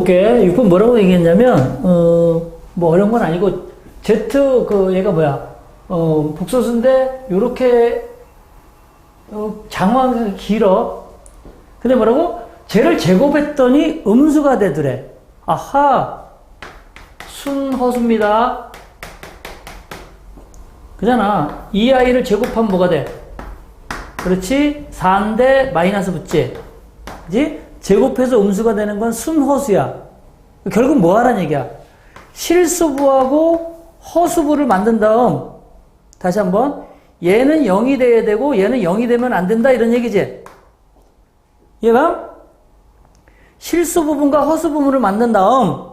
볼게. 6번 뭐라고 얘기했냐면, 어, 뭐 어려운 건 아니고, Z, 그, 얘가 뭐야, 어, 복소수인데, 요렇게, 어, 장황하게 길어. 근데 뭐라고? 쟤를 제곱했더니 음수가 되더래. 아하! 순허수입니다. 그잖아. 이 아이를 제곱하면 뭐가 돼? 그렇지? 4인데 마이너스 붙지? 그지? 제곱해서 음수가 되는 건 순허수야. 결국 뭐 하라는 얘기야? 실수부하고 허수부를 만든 다음, 다시 한번, 얘는 0이 돼야 되고, 얘는 0이 되면 안 된다, 이런 얘기지? 얘가 실수 부분과 허수 부분을 만든 다음,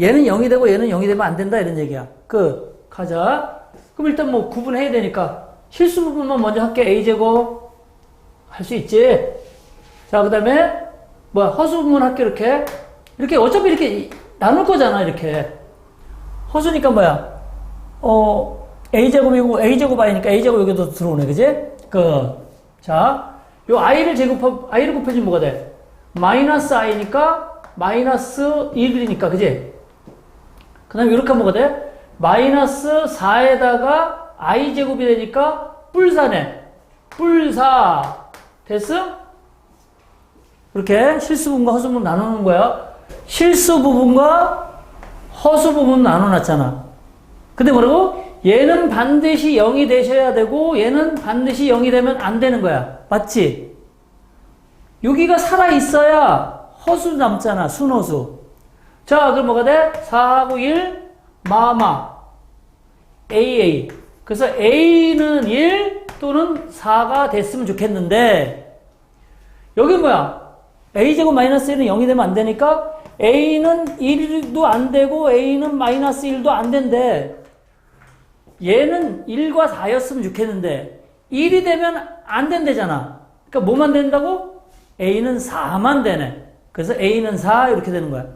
얘는 0이 되고, 얘는 0이 되면 안 된다, 이런 얘기야. 끝. 가자. 그럼 일단 뭐 구분해야 되니까, 실수 부분만 먼저 할게. A제곱. 할 수 있지? 자, 그 다음에, 뭐야, 허수부분 할게, 이렇게. 이렇게, 어차피 이렇게 나눌 거잖아, 이렇게. 허수니까 뭐야, 어, A제곱이고, A제곱 I니까 A제곱 여기도 들어오네, 그지? 그, 자, 요 I를 제곱하, I를 곱해주면 뭐가 돼? 마이너스 I니까, 마이너스 1이니까, 그지? 그 다음에 이렇게 하면 뭐가 돼? 마이너스 4에다가 I제곱이 되니까, 뿔사네. 뿔사. 됐음? 이렇게 실수 부분과 허수 부분 나누는 거야. 실수 부분과 허수 부분 나눠놨잖아. 근데 뭐라고? 얘는 반드시 0이 되셔야 되고 얘는 반드시 0이 되면 안 되는 거야. 맞지? 여기가 살아있어야 허수 남잖아. 순허수. 자, 그럼 뭐가 돼? 4하고 1, 마마. AA. 그래서 A는 1 또는 4가 됐으면 좋겠는데 여기 뭐야? A제곱 마이너스 1은 0이 되면 안 되니까 a는 1도 안 되고 a는 마이너스 1도 안 된대. 얘는 1과 4였으면 좋겠는데 1이 되면 안 된대잖아. 그러니까 뭐만 된다고? a는 4만 되네. 그래서 a는 4 이렇게 되는 거야.